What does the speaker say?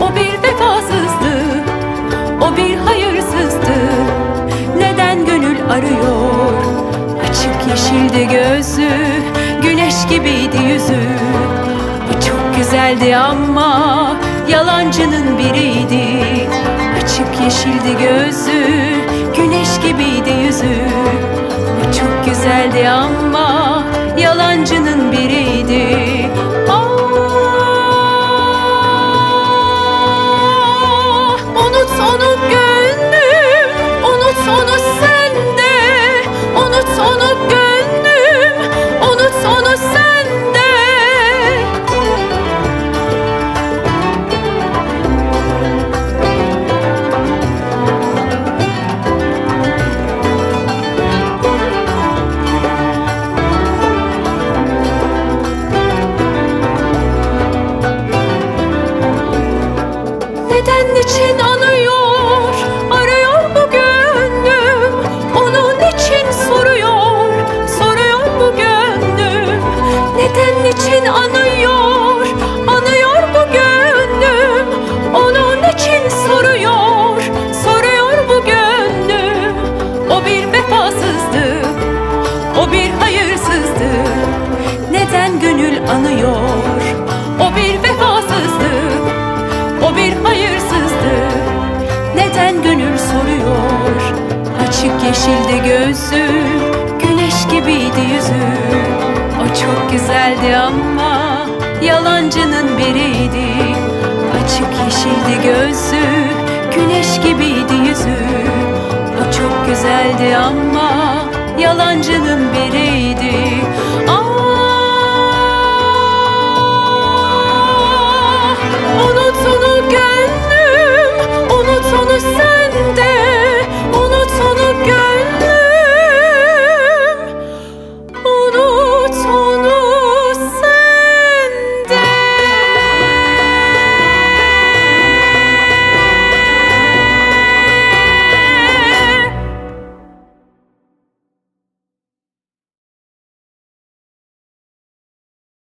O bir vefasızdı O bir hayırsızdı. Neden gönül arıyor? Açık yeşildi gözü Güneş gibiydi yüzü. O çok güzeldi ama Yalancının biriydi. Açık yeşildi gözü Güneş gibiydi yüzü Niçin anıyor Arıyor bu gönlüm. Onun için soruyor Soruyor bu gönlüm. Neden niçin anıyor Anıyor bu gönlüm? Onun için soruyor Soruyor bu gönlüm. O bir vefasızdı O bir hayırsızdı Neden gönül anıyor Neden gönül soruyor. Açık yeşildi gözü Güneş gibiydi yüzü O çok güzeldi ama Yalancının biriydi. Açık yeşildi gözü Güneş gibiydi yüzü O çok güzeldi ama Yalancının